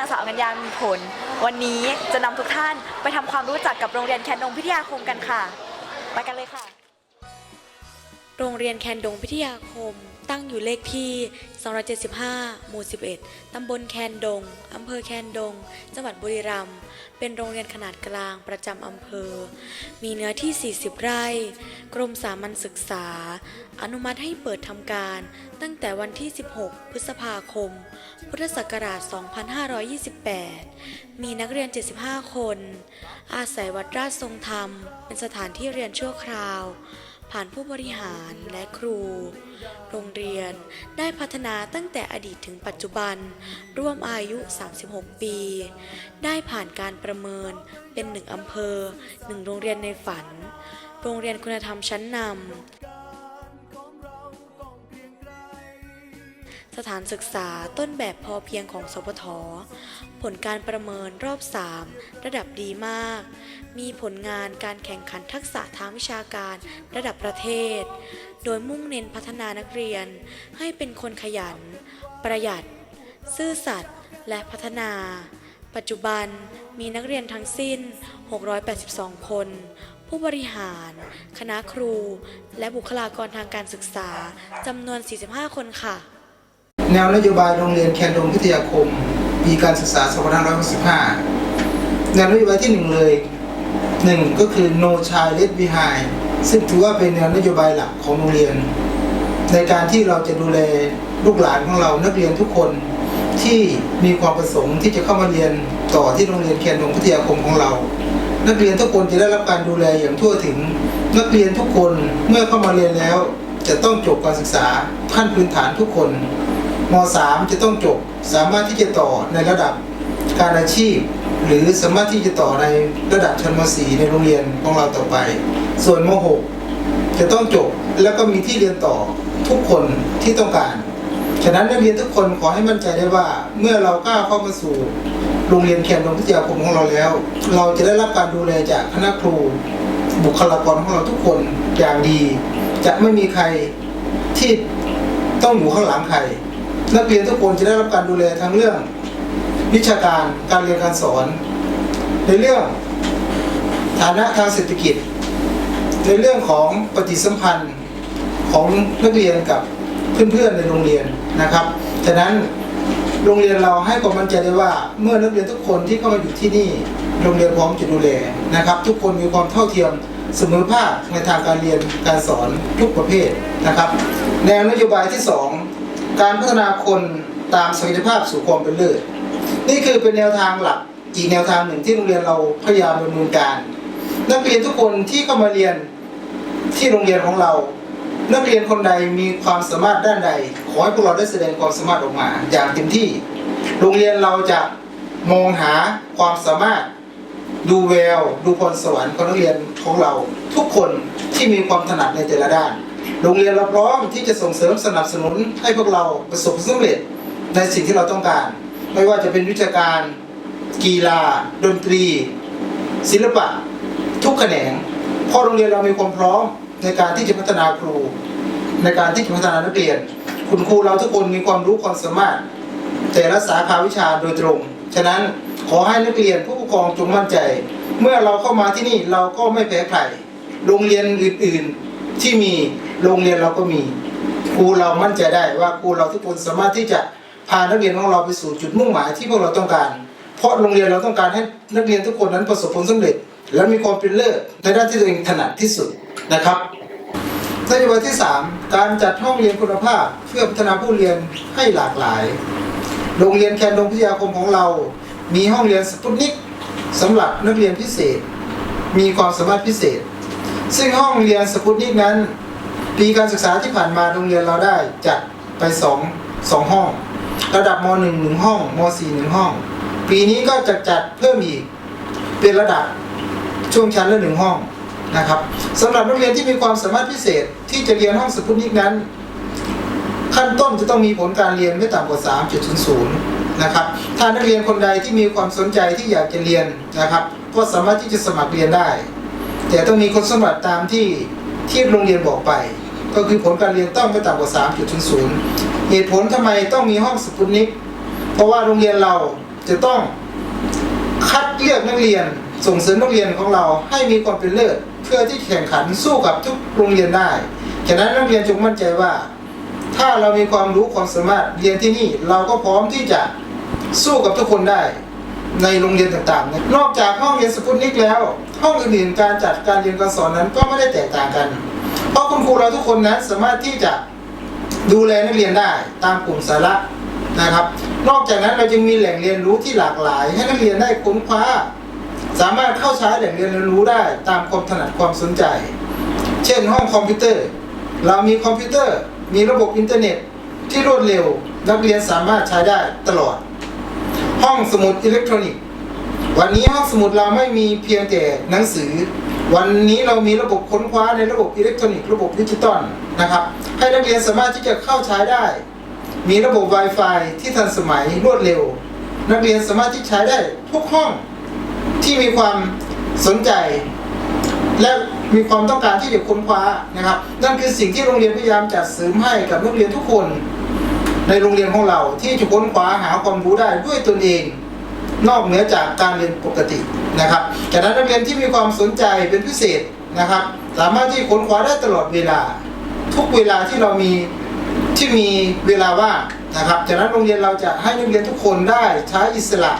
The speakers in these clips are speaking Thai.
นางสาวกัญญามีผล วันนี้จะนำทุกท่านไปทำความรู้จักกับโรงเรียนแคนดงพิทยาคมกันค่ะ ไปกันเลยค่ะ โรงเรียนแคนดงพิทยาคม ตั้งอยู่เลขที่ 275 หมู่ 11 ตำบลแคนดง อำเภอแคนดง จังหวัดบุรีรัมย์ เป็นโรงเรียนขนาดกลางประจำอำเภอ มีเนื้อที่ 40 ไร่ กรมสามัญศึกษา อนุมัติให้เปิดทำการ ตั้งแต่วันที่ 16 พฤษภาคม พุทธศักราช 2528 มีนักเรียน 75 คน อาศัยวัดราชทรงธรรม เป็นสถานที่เรียนชั่วคราว ผ่านผู้บริหารและครู โรงเรียนได้พัฒนาตั้งแต่อดีตถึงปัจจุบัน ร่วมอายุ 36 ปี ได้ผ่านการประเมินเป็นหนึ่งอำเภอหนึ่งโรงเรียนในฝัน โรงเรียนคุณธรรมชั้นน สถานศึกษาต้นแบบพอเพียงของสพท ผลการประเมินรอบ 3 ระดับดีมาก มีผลงานการแข่งขันทักษะทางวิชาการระดับประเทศ โดยมุ่งเน้นพัฒนานักเรียน ให้เป็นคนขยัน ประหยัด ซื่อสัตย์และพัฒนา ปัจจุบันมีนักเรียนทั้งสิ้น 682 คน ผู้บริหาร คณะครู และบุคลากรทางการศึกษาจำนวน 45 คนค่ะ แนวนโยบายโรงเรียนแคนดงพิทยาคมปีการศึกษา 2565 แนวนโยบายที่หนึ่งเลยหนึ่งก็คือ no child left behind ซึ่งถือว่าเป็นแนวนโยบายหลักของโรงเรียน ในการที่เราจะดูแลลูกหลานของเรานักเรียนทุกคนที่มีความประสงค์ที่จะเข้ามาเรียนต่อที่โรงเรียนแคนดงพิทยาคมของเรา นักเรียนทุกคนจะได้รับการดูแลอย่างทั่วถึง นักเรียนทุกคนเมื่อเข้ามาเรียนแล้ว จะต้องจบการศึกษาขั้นพื้นฐานทุกคน ม .3 จะต้องจบสามารถที่จะต่อในระดับการอาชีพ หรือสามารถที่จะต่อในระดับชั้นม .4 ในโรงเรียนของเราต่อไป ส่วนม .6 จะต้องจบแล้วก็มีที่เรียนต่อทุกคนที่ต้องการ ฉะนั้นนักเรียนทุกคนขอให้มั่นใจได้ว่าเมื่อเราก้าวเข้ามาสู่โรงเรียนแคนดงพิทยาคมของเราแล้ว เราจะได้รับการดูแลจากคณะครู บุคลากรของเราทุกคนอย่างดี จะไม่มีใครที่ต้องอยู่ข้างหลังใคร นักเรียนทุกคนจะได้รับการดูแลทั้งเรื่อง วิชาการการเรียนการสอน ในเรื่องฐานะทางเศรษฐกิจ ในเรื่องของปฏิสัมพันธ์ของนักเรียนกับเพื่อนๆในโรงเรียนนะครับฉะนั้นโรงเรียนเราให้ความมั่นใจได้ว่าเมื่อนักเรียนทุกคนที่เข้ามาอยู่ที่นี่โรงเรียนพร้อมจะดูแลนะครับ ทุกคนมีความเท่าเทียมเสมอภาคในทางการเรียนการสอนทุกประเภทนะครับ แนวนโยบายที่ 2 การพัฒนาคนตามศักยภาพสู่ความเป็นเลิศนี่คือเป็นแนวทางหลักอีกแนวทางหนึ่งที่โรงเรียนเราพยายามดำเนินการ นักเรียนทุกคนที่เข้ามาเรียนที่โรงเรียนของเรา นักเรียนคนใดมีความสามารถด้านใด ขอให้พวกเราได้แสดงความสามารถออกมา อย่างเต็มที่ โรงเรียนเราจะมองหาความสามารถดูแวว ดูพรสวรรค์ของนักเรียนของเรา ทุกคนที่มีความถนัดในแต่ละด้าน โรงเรียนเราพร้อมที่จะส่งเสริมสนับสนุนให้พวกเราประสบความสำเร็จในสิ่งที่เราต้องการ ไม่ว่าจะเป็นวิชาการ กีฬา ดนตรี ศิลปะ ทุกแขนงเพราะโรงเรียนเรามีความพร้อมในการที่จะพัฒนาครู ในการที่จะพัฒนานักเรียน คุณครูเราทุกคนมีความรู้ความสามารถ แต่ละสาขาวิชาโดยตรง ฉะนั้นขอให้นักเรียนผู้ปกครองจงมั่นใจ เมื่อเราเข้ามาที่นี่เราก็ไม่แพ้ใครโรงเรียนอื่นๆที่มี โรงเรียนเราก็มีครูเรามั่นใจได้ว่าครูเราทุกคนสามารถที่จะพานักเรียนของเราไปสู่จุดมุ่งหมายที่พวกเราต้องการ เพราะโรงเรียนเราต้องการให้นักเรียนทุกคนนั้นประสบผลสำเร็จ และมีความเป็นเลิศในด้านที่ตัวเองถนัดที่สุดนะครับนโยบายที่ 3 การจัดห้องเรียนคุณภาพเพื่อพัฒนาผู้เรียนให้หลากหลาย โรงเรียนแคนดงพิทยาคมของเรา มีห้องเรียนสปุตนิกสำหรับนักเรียนพิเศษ มีความสามารถพิเศษ ซึ่งห้องเรียนสปุตนิกนั้น ปีการศึกษาที่ผ่านมาโรงเรียนเราได้จัดไป2 2ห้อง ระดับม .1 หนึ่งห้องม .4 หนึ่งห้อง ปีนี้ก็จะจัดเพิ่มอีกเป็นระดับช่วงชั้นละหนึ่งห้องนะครับสำหรับนักเรียนที่มีความสามารถพิเศษที่จะเรียนห้องสปุตนิกนั้น ขั้นต้นจะต้องมีผลการเรียนไม่ต่ำกว่า 3.00 นะครับ ถ้านักเรียนคนใดที่มีความสนใจที่อยากจะเรียนนะครับ ก็สามารถที่จะสมัครเรียนได้ แต่ต้องมีคุณสมบัติตามที่ ที่โรงเรียนบอกไป ก็คือผลการเรียนต้องไม่ต่ำกว่า 3.00 เหตุผลทำไมต้องมีห้องสปุตนิกเพราะว่าโรงเรียนเราจะต้องคัดเลือกนักเรียนส่งเสริมนักเรียนของเราให้มีความเป็นเลิศเพื่อที่แข่งขันสู้กับทุกโรงเรียนได้ฉะนั้นนักเรียนจงมั่นใจว่า ถ้าเรามีความรู้ความสามารถเรียนที่นี่เราก็พร้อมที่จะสู้กับทุกคนได้ ในโรงเรียนต่างๆ นอกจากห้องเรียนสปุตนิกแล้ว ห้องอื่นๆการจัดการเรียนการสอนนั้นก็ไม่ได้แตกต่างกัน เพราะคุณครูเราทุกคนนั้นสามารถที่จะดูแลนักเรียนได้ตามกลุ่มสาระนะครับ นอกจากนั้นเราจึงมีแหล่งเรียนรู้ที่หลากหลาย ให้นักเรียนได้ค้นคว้า สามารถเข้าใช้แหล่งเรียนรู้ได้ตามความถนัดความสนใจ เช่น ห้องคอมพิวเตอร์ เรามีคอมพิวเตอร์ มีระบบอินเทอร์เน็ตที่รวดเร็ว นักเรียนสามารถใช้ได้ตลอด องสมุดอิเล็กทรอนิกส์ วันนี้ห้องสมุดเราไม่มีเพียงแต่หนังสือ วันนี้เรามีระบบค้นคว้าในระบบอิเล็กทรอนิกส์ระบบดิจิตอลนะครับ ให้นักเรียนสามารถที่จะเข้าใช้ได้ มีระบบ Wi-Fi ที่ทันสมัยรวดเร็ว นักเรียนสามารถที่ใช้ได้ทุกห้องที่มีความสนใจ และมีความต้องการที่จะค้นคว้านะครับ นั่นคือสิ่งที่โรงเรียนพยายามจัดเสริมให้กับนักเรียนทุกคน ในโรงเรียนของเราที่จะค้นคว้าหาความรู้ได้ด้วยตนเอง นอกเหนือจากการเรียนปกตินะครับจากนั้นนักเรียนที่มีความสนใจเป็นพิเศษนะครับ สามารถที่ค้นคว้าได้ตลอดเวลา ทุกเวลาที่เรามีที่มีเวลาว่างนะครับจากนั้นโรงเรียนเราจะให้นักเรียนทุกคนได้ใช้อิสระ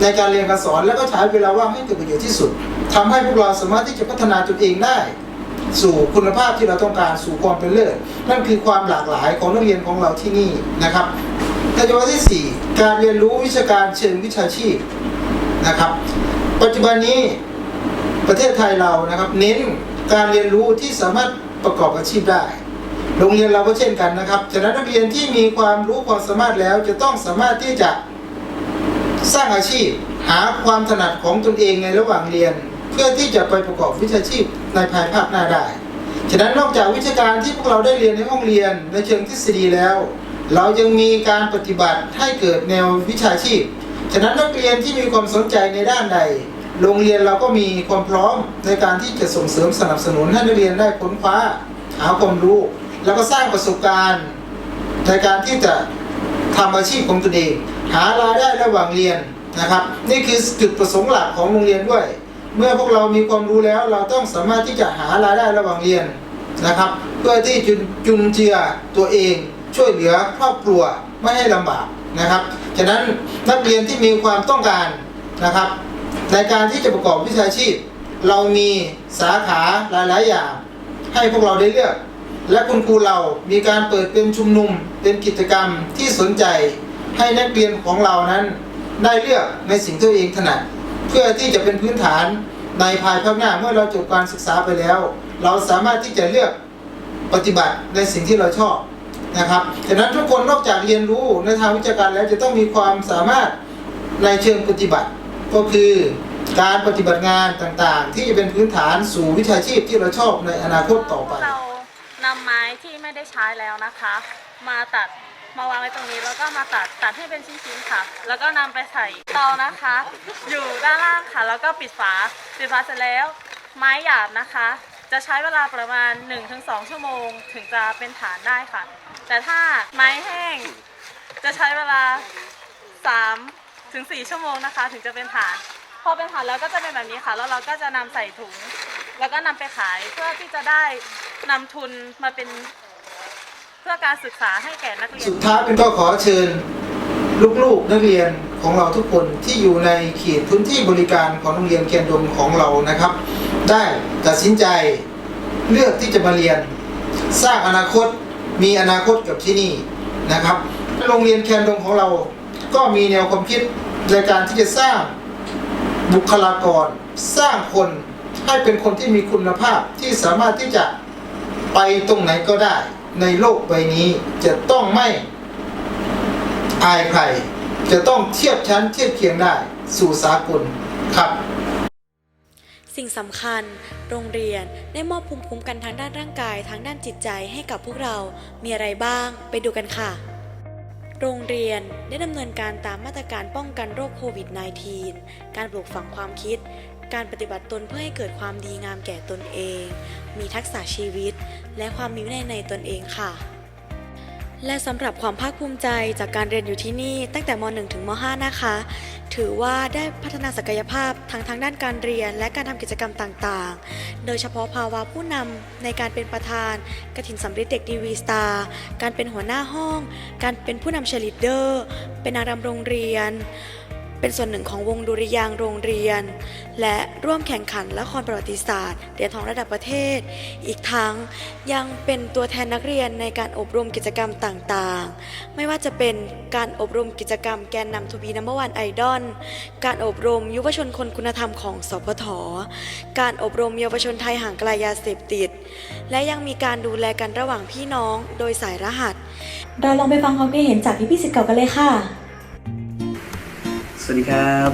ในการเรียนการสอนแล้วก็ใช้เวลาว่างให้เกิดประโยชน์ที่สุดทำให้พวกเราสามารถที่จะพัฒนาตนเองได้ สู่คุณภาพที่เราต้องการสู่ความเป็นเลิศนั่นคือความหลากหลายของนักเรียนของเราที่นี่นะครับนโยบายที่ 4 การเรียนรู้วิชาการเชิงวิชาชีพนะครับ ปัจจุบันนี้ประเทศไทยเรานะครับ เน้นการเรียนรู้ที่สามารถประกอบอาชีพได้ โรงเรียนเราก็เช่นกันนะครับฉะนั้นนักเรียนที่มีความรู้ความสามารถแล้ว จะต้องสามารถที่จะสร้างอาชีพ หาความถนัดของตนเองในระหว่างเรียน เพื่อที่จะไปประกอบวิชาชีพ ในภายภาคหน้าได้ ฉะนั้นนอกจากวิชาการที่พวกเราได้เรียนในห้องเรียนในเชิงทฤษฎีแล้ว เรายังมีการปฏิบัติให้เกิดแนววิชาชีพ ฉะนั้นนักเรียนที่มีความสนใจในด้านใด โรงเรียนเราก็มีความพร้อมในการที่จะส่งเสริมสนับสนุนให้นักเรียนได้ค้นคว้าหาความรู้ แล้วก็สร้างประสบการณ์ ในการที่จะทำอาชีพของตนเอง หารายได้ระหว่างเรียนนะครับ นี่คือจุดประสงค์หลักของโรงเรียนด้วย เมื่อพวกเรามีความรู้แล้วเราต้องสามารถที่จะหารายได้ระหว่างเรียนนะครับ เพื่อที่จุนจุนเจือตัวเองช่วยเหลือครอบครัวไม่ให้ลำบากนะครับ ฉะนั้นนักเรียนที่มีความต้องการนะครับ ในการที่จะประกอบวิชาชีพ เรามีสาขาหลาย ๆ อย่าง ให้พวกเราได้เลือก และคุณครูเรามีการเปิดเป็นชุมนุมเป็นกิจกรรมที่สนใจ ให้นักเรียนของเรานั้นได้เลือกในสิ่งที่ตัวเองถนัด เพื่อที่จะเป็นพื้นฐานในภายภาคหน้าเมื่อเราจบการศึกษาไปแล้ว เราสามารถที่จะเลือกปฏิบัติในสิ่งที่เราชอบนะครับฉะนั้นทุกคนนอกจากเรียนรู้ในทางวิชาการแล้วจะต้องมีความสามารถในเชิงปฏิบัติ ก็คือการปฏิบัติงานต่างๆ ที่จะเป็นพื้นฐานสู่วิชาชีพที่เราชอบในอนาคตต่อไป เรานำไม้ที่ไม่ได้ใช้แล้วนะคะ มาตัด มาวางไว้ตรงนี้แล้วก็มาตัดตัดให้เป็นชิ้นๆค่ะ แล้วก็นำไปใส่เตานะคะ อยู่ด้านล่างค่ะ แล้วก็ปิดฝาปิดฝาเสร็จแล้ว ไม้หยาบนะคะ จะใช้เวลาประมาณ 1-2 ชั่วโมง ถึงจะเป็นฐานได้ค่ะ แต่ถ้าไม้แห้ง จะใช้เวลา3ถึง4ชั่วโมงนะคะ ถึงจะเป็นฐาน พอเป็นฐานแล้วก็จะเป็นแบบนี้ค่ะ แล้วเราก็จะนำใส่ถุง แล้วก็นำไปขายเพื่อที่จะได้นำทุนมาเป็น เพื่อการศึกษาให้แก่นักเรียน สุดท้ายเป็นก็ขอเชิญ ลูกๆนักเรียนของเราทุกคนที่อยู่ในเขตพื้นที่บริการของโรงเรียนเคียนดงของเรานะครับ ได้ตัดสินใจเลือกที่จะมาเรียน สร้างอนาคตมีอนาคตกับที่นี่นะครับ โรงเรียนแคนดงของเรา ก็มีแนวความคิดในการที่จะสร้างบุคลากร สร้างคนให้เป็นคนที่มีคุณภาพที่สามารถที่จะไปตรงไหนก็ได้ ในโลกใบนี้จะต้องไม่อายใคร จะต้องเทียบชั้นเทียบเคียงได้สู่สากลครับ สิ่งสำคัญ โรงเรียนได้มอบภูมิคุ้มกันทางด้านร่างกายทางด้านจิตใจให้กับพวกเรา มีอะไรบ้าง ไปดูกันค่ะ โรงเรียนได้ดำเนินการตามมาตรการป้องกันโรคโควิด -19 การปลูกฝังความคิด การปฏิบัติตนเพื่อให้เกิดความดีงามแก่ตนเอง มีทักษะชีวิต และความมีวินัยในตนเองค่ะ และสำหรับความภาคภูมิใจจากการเรียนอยู่ที่นี่ตั้งแต่ม .1 ถึงม .5 นะคะ ถือว่าได้พัฒนาศักยภาพทั้งทางด้านการเรียนและการทำกิจกรรมต่างๆ โดยเฉพาะภาวะผู้นำในการเป็นประธานกระถินสำริดเด็กดีวีสตาร์การเป็นหัวหน้าห้อง การเป็นผู้นำเชลิดเดอร์ เป็นนางรำโรงเรียน เป็นส่วนหนึ่งของวงดุริยางโรงเรียน และร่วมแข่งขันละครประวัติศาสตร์เหรียญทองระดับประเทศ อีกทั้งยังเป็นตัวแทนนักเรียนในการอบรมกิจกรรมต่างๆ ไม่ว่าจะเป็นการอบรมกิจกรรมแกนนำทูบีนัมเบอร์วันไอดอลการอบรมยุวชนคนคุณธรรมของสพทการอบรมเยาวชนไทยห่างไกลยาเสพติด และยังมีการดูแลกันระหว่างพี่น้องโดยสายรหัส เราลองไปฟังความคิดเห็นจากพี่พี่สิทธิ์เก่ากันเลยค่ะ สวัสดีครับ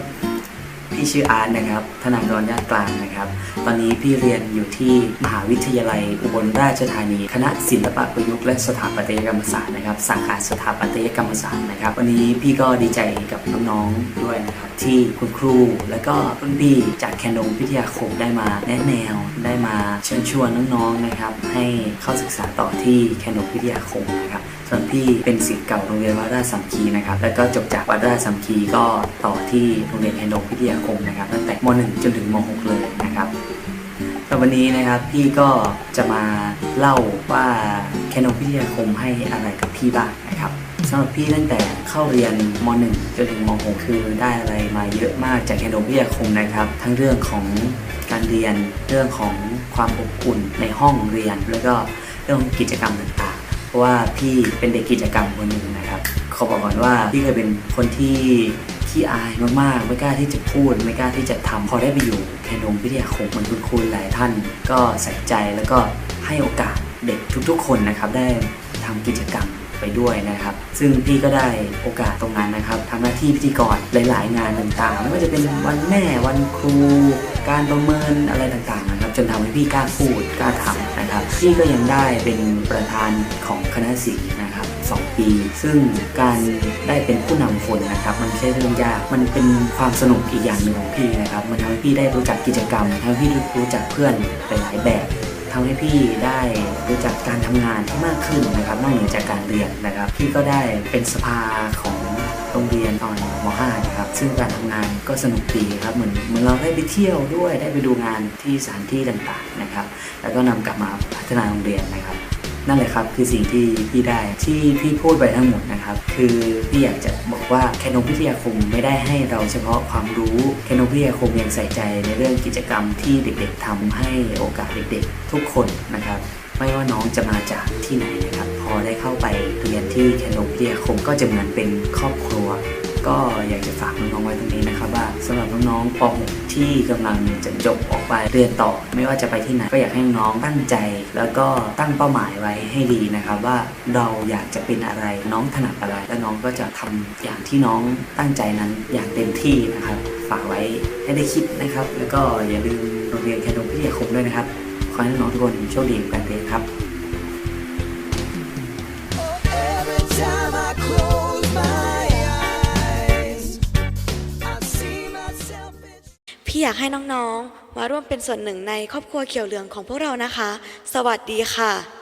พี่ชื่ออาร์ตนะครับธนากรญาติกลางนะครับ ตอนนี้พี่เรียนอยู่ที่มหาวิทยาลัยอุบลราชธานี คณะศิลปะประยุกต์และสถาปัตยกรรมศาสตร์นะครับ สาขาสถาปัตยกรรมศาสตร์นะครับ วันนี้พี่ก็ดีใจกับน้องๆด้วยนะครับ ที่คุณครูและก็รุ่นพี่จากแคนดงพิทยาคมได้มาแนะแนวได้มาเชิญชวนน้องๆนะครับ ให้เข้าศึกษาต่อที่แคนดงพิทยาคมนะครับ ส่วนพี่เป็นศิษย์เก่าโรงเรียนวัดราชสัมคีนะครับ แล้วก็จบจากวัดราชสัมคีก็ต่อที่โรงเรียนแคนดงพิทยาคมนะครับ ตั้งแต่ม .1 จนถึงม .6 เลยนะครับแต่วันนี้นะครับพี่ก็จะมาเล่าว่าแคนดงพิทยาคมให้อะไรกับพี่บ้างนะครับสำหรับพี่ตั้งแต่เข้าเรียนม .1 จนถึงม .6 คือได้อะไรมาเยอะมากจากแคนดงพิทยาคมนะครับ ทั้งเรื่องของการเรียนเรื่องของความอบอุ่นในห้องเรียน แล้วก็เรื่องของกิจกรรมต่างๆ เพราะว่าพี่เป็นเด็กกิจกรรมคนหนึ่งนะครับเขอบอกก่อนว่าพี่เคยเป็นคนที่ขี้อายมากๆไม่กล้าที่จะพูด ไม่กล้าที่จะทำพอได้ไปอยู่แคนงวิทยาคมเหมือนคุณครูหลายท่าน ก็ใส่ใจแล้วก็ให้โอกาสเด็กทุกๆ คนนะครับได้ทำกิจกรรมไปด้วยนะครับ ซึ่งพี่ก็ได้โอกาสตรงนั้นนะครับทำหน้าที่พิธีกรหลาย ๆ งานต่างๆ ไม่ว่าจะเป็นวันแม่วันครู การประเมินอะไรต่างๆ นทำให้พี่กล้าพูดกล้าทำนะครับพี่ก็ยังได้เป็นประธานของคณะศิลป์นะครับ2 ปี ซึ่งการได้เป็นผู้นำคนนะครับ มันไม่ใช่เรื่องยากมันเป็นความสนุกอีกอย่างหนึ่งของพี่นะครับ มันทำให้พี่ได้รู้จักกิจกรรมทำให้พี่รู้จักเพื่อนหลายๆแบบทำให้พี่ได้รู้จักการทำงานที่มากขึ้นนะครับนอกเหนือจากการเรียนนะครับ พี่ก็ได้เป็นสภาของ โรงเรียนตอนม .5 นะครับ ซึ่งการทำงานก็สนุกดีครับ เหมือนเหมือนเราได้ไปเที่ยวด้วย ได้ไปดูงานที่สถานที่ต่างๆนะครับ แล้วก็นำกลับมาพัฒนาโรงเรียนนะครับ นั่นแหละครับคือสิ่งที่พี่ได้ที่พี่พูดไปทั้งหมดนะครับ คือพี่อยากจะบอกว่าแคนนงพิทยาคมไม่ได้ให้เราเฉพาะความรู้แคนนงพิทยาคมยังใส่ใจในเรื่องกิจกรรมที่เด็กๆทำให้โอกาสเด็กๆ ทุกคนนะครับ ไม่ว่าน้องจะมาจากที่ไหนนะครับ อได้เข้าไปเรียนที่แคนนงพิทยาคมก็จะเหมือนเป็นครอบครัว ก็อยากจะฝากน้องๆไว้ตรงนี้นะครับว่าสำหรับน้องๆป .6 ที่กำลังจะจบออกไปเรียนต่อ ไม่ว่าจะไปที่ไหนก็อยากให้น้องตั้งใจ แล้วก็ตั้งเป้าหมายไว้ให้ดีนะครับว่าเราอยากจะเป็นอะไรน้องถนัดอะไร แล้วน้องก็จะทำอย่างที่น้องตั้งใจนั้นอย่างเต็มที่นะครับ ฝากไว้ให้ได้คิดนะครับ แล้วก็อย่าลืมโรงเรียนแคนดงพิทยาคมด้วยนะครับขอให้น้องๆทุกคนโชคดีกับการเรียครับ ที่อยากให้น้องๆ มาร่วมเป็นส่วนหนึ่งในครอบครัวเขียวเหลืองของพวกเรานะคะ สวัสดีค่ะ